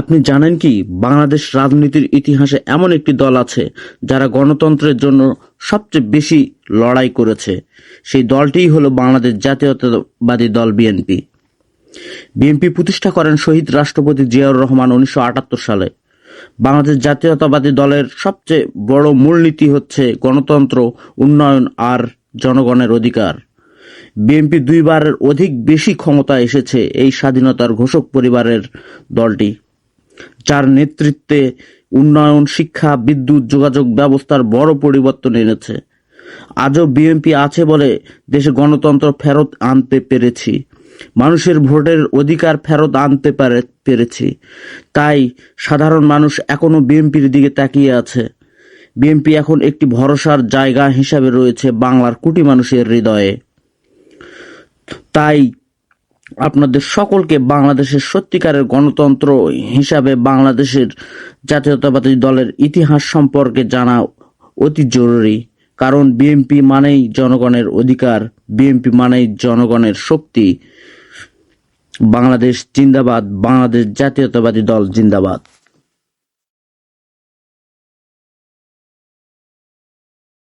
আপনি জানেন কি, বাংলাদেশ রাজনীতির ইতিহাসে এমন একটি দল আছে যারা গণতন্ত্রের জন্য সবচেয়ে বেশি লড়াই করেছে। সেই দলটিই হলো বাংলাদেশ জাতীয়তাবাদী দল বিএনপি। বিএনপি প্রতিষ্ঠা করেন শহীদ রাষ্ট্রপতি জিয়াউর রহমান উনিশশো আটাত্তর সালে। বাংলাদেশ জাতীয়তাবাদী দলের সবচেয়ে বড় মূলনীতি হচ্ছে গণতন্ত্র, উন্নয়ন আর জনগণের অধিকার। বিএনপি দুইবারের অধিক বেশি ক্ষমতা এসেছে এই স্বাধীনতার ঘোষক পরিবারের দলটি। যার নেতৃত্বে উন্নয়ন, শিক্ষা, বিদ্যুৎ, যোগাযোগ ব্যবস্থার বড় পরিবর্তন এনেছে। আজও বিএনপি আছে বলে দেশে গণতন্ত্র ফেরত আনতে পেরেছি। মানুষের ভোটের অধিকার ফেরত আনতে পারে, পেরেছি। তাই সাধারণ মানুষ এখনও বিএনপির দিকে তাকিয়ে আছে। বিএনপি এখন একটি ভরসার জায়গা হিসাবে রয়েছে বাংলার কোটি মানুষের হৃদয়ে। তাই আপনাদের সকলকে বাংলাদেশের সত্যিকারের গণতন্ত্র হিসাবে বাংলাদেশের জাতীয়তাবাদী দলের ইতিহাস সম্পর্কে জানা অতি জরুরি, কারণ বিএনপি মানেই জনগণের অধিকার বিএনপি মানেই জনগণের শক্তি। বাংলাদেশ জিন্দাবাদ, বাংলাদেশ জাতীয়তাবাদী দল জিন্দাবাদ।